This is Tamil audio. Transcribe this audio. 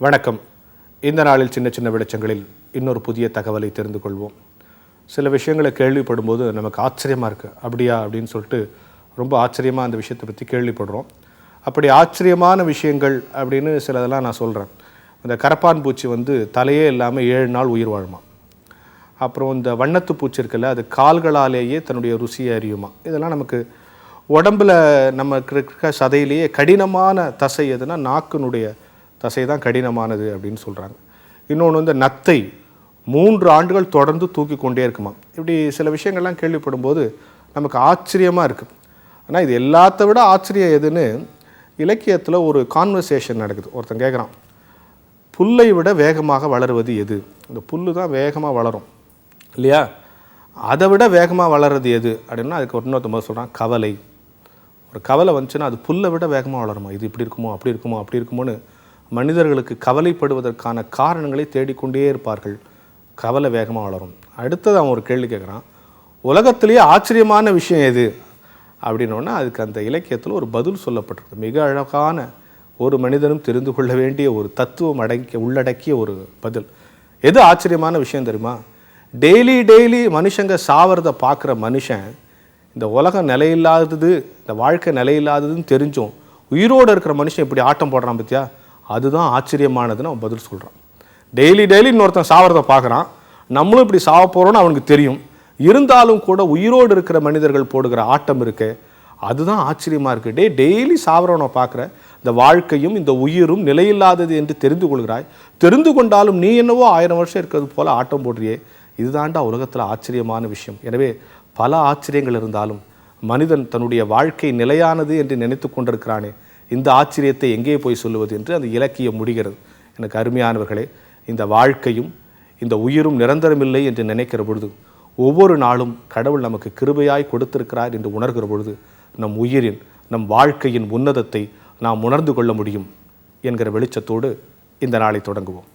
வணக்கம். இந்த நாளில் சின்ன சின்ன வெளிச்சங்களில் இன்னொரு புதிய தகவலை தெரிந்து கொள்வோம். சில விஷயங்களை கேள்விப்படும்போது நமக்கு ஆச்சரியமாக இருக்குது அப்படியா? அப்படின்னு சொல்லிட்டு ரொம்ப ஆச்சரியமாக அந்த விஷயத்தை பற்றி கேள்விப்படுறோம். அப்படி ஆச்சரியமான விஷயங்கள் அப்படின்னு சிலதெல்லாம் நான் சொல்கிறேன் இந்த கரப்பான் பூச்சி வந்து தலையே இல்லாமல் ஏழு நாள் உயிர் வாழுமா அப்புறம் இந்த வண்ணத்து பூச்சி இருக்குல்ல அது கால்களாலேயே தன்னுடைய ருசியை அறியுமா இதெல்லாம் நமக்கு உடம்புல நமக்கு இருக்க சதையிலேயே கடினமான தசை எதுனா நாக்கினுடைய தசை தான் கடினமானது அப்படின்னு சொல்கிறாங்க இன்னொன்று வந்து நத்தை மூன்று ஆண்டுகள் தொடர்ந்து தூக்கி கொண்டே இருக்குமா இப்படி சில விஷயங்கள்லாம் கேள்விப்படும்போது நமக்கு ஆச்சரியமாக இருக்குது ஆனால் இது எல்லாத்த விட ஆச்சரியம் எதுன்னு இலக்கியத்தில் ஒரு கான்வர்சேஷன் நடக்குது. ஒருத்தன் கேட்குறான் புல்லை விட வேகமாக வளருவது எது? இந்த புல்லு தான் வேகமாக வளரும் இல்லையா? அதை விட வேகமாக வளர்றது எது அப்படின்னா அதுக்கு இன்னொருத்த போது சொல்கிறான் கவலை. ஒரு கவலை வந்துச்சுன்னா அது புல்லை விட வேகமாக வளருமா? இது இப்படி இருக்குமோ அப்படி இருக்குமோ அப்படி இருக்குமோன்னு மனிதர்களுக்கு கவலைப்படுவதற்கான காரணங்களை தேடிக்கொண்டே இருப்பார்கள். கவலை வேகமாக வளரும். அடுத்தது அவன் ஒரு கேள்வி கேட்குறான் உலகத்திலேயே ஆச்சரியமான விஷயம் எது? அப்படின்னோடனே அதுக்கு அந்த இலக்கியத்தில் ஒரு பதில் சொல்லப்பட்டிருக்கு. மிக அழகான ஒரு மனிதனும் தெரிந்து கொள்ள வேண்டிய ஒரு தத்துவம் அடங்கிய உள்ளடக்கிய ஒரு பதில். எது ஆச்சரியமான விஷயம் தெரியுமா? டெய்லி டெய்லி மனுஷங்க சாவறதை பார்க்குற மனுஷன் இந்த உலகம் நிலையில்லாதது இந்த வாழ்க்கை நிலையில்லாததுன்னு தெரிஞ்சும் உயிரோடு இருக்கிற மனுஷன் இப்படி ஆட்டம் போடுறான் பத்தியா? அதுதான் ஆச்சரியமானதுன்னு அவன் பதில் சொல்கிறான் டெய்லி டெய்லி இன்னொருத்தன் சாவறதை பார்க்குறான். நம்மளும் இப்படி சாவ போகிறோன்னு அவனுக்கு தெரியும். இருந்தாலும் கூட உயிரோடு இருக்கிற மனிதர்கள் போடுகிற ஆட்டம் இருக்கு அதுதான் ஆச்சரியமாக இருக்குது டே டெய்லி சாவரவனை பார்க்குற இந்த வாழ்க்கையும் இந்த உயிரும் நிலையில்லாதது என்று தெரிந்து கொள்கிறாய். தெரிந்து கொண்டாலும் நீ என்னவோ ஆயிரம் வருஷம் இருக்கிறது போல ஆட்டம் போடுறியே. இதுதான்டா உலகத்தில் ஆச்சரியமான விஷயம். எனவே பல ஆச்சரியங்கள் இருந்தாலும் மனிதன் தன்னுடைய வாழ்க்கை நிலையானது என்று நினைத்து கொண்டிருக்கிறானே. இந்த ஆச்சரியத்தை எங்கே போய் சொல்லுவது என்று அந்த இலக்கியம் முடிகிறது. எனக்கு அருமையானவர்களே இந்த வாழ்க்கையும் இந்த உயிரும் நிரந்தரமில்லை என்று நினைக்கிற பொழுது ஒவ்வொரு நாளும் கடவுள் நமக்கு கிருபையாய் கொடுத்திருக்கிறார் என்று உணர்கிற பொழுது நம் உயிரின் நம் வாழ்க்கையின் உன்னதத்தை நாம் உணர்ந்து கொள்ள முடியும் என்கிற வெளிச்சத்தோடு இந்த நாளை தொடங்குவோம்.